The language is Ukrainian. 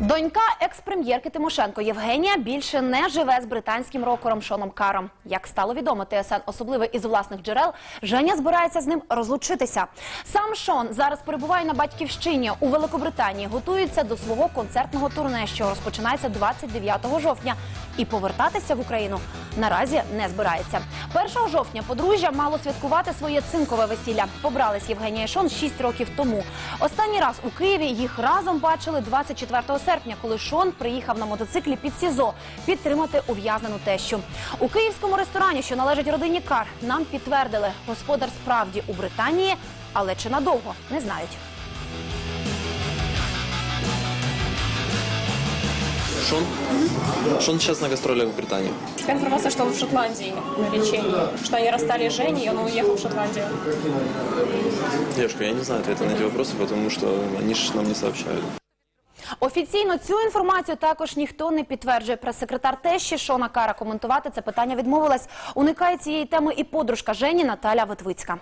Донька екс-прем'єрки Тимошенко Євгенія більше не живе з британським рокером Шоном Каром. Як стало відомо, ТСН особливе із власних джерел, Женя збирається з ним розлучитися. Сам Шон зараз перебуває на батьківщині у Великобританії, готується до свого концертного турне, що розпочинається 29 жовтня. І повертатися в Україну наразі не збирається. 1 жовтня подружжя мало святкувати своє цинкове весілля. Побрались Євгенія і Шон 6 років тому. Останній раз у Києві їх разом бачили 24 серпня, коли Шон приїхав на мотоциклі під СІЗО підтримати ув'язнену тещу. У київському ресторані, що належить родині Кар, нам підтвердили, господар справді у Британії, але чи надовго не знають. Шон? Шон сейчас на гастролях в Британии. Такая информация, что он в Шотландии на лечении. Что они расстались с Женей, и он уехал в Шотландию. Девушка, я не знаю ответа на эти вопросы, потому что они же нам не сообщают. Офіційно цю інформацію також ніхто не підтверджує. Прес-секретар тещі Шона Кара коментувати це питання відмовилась. Уникає цієї теми і подружка Жені Наталя Витвицька.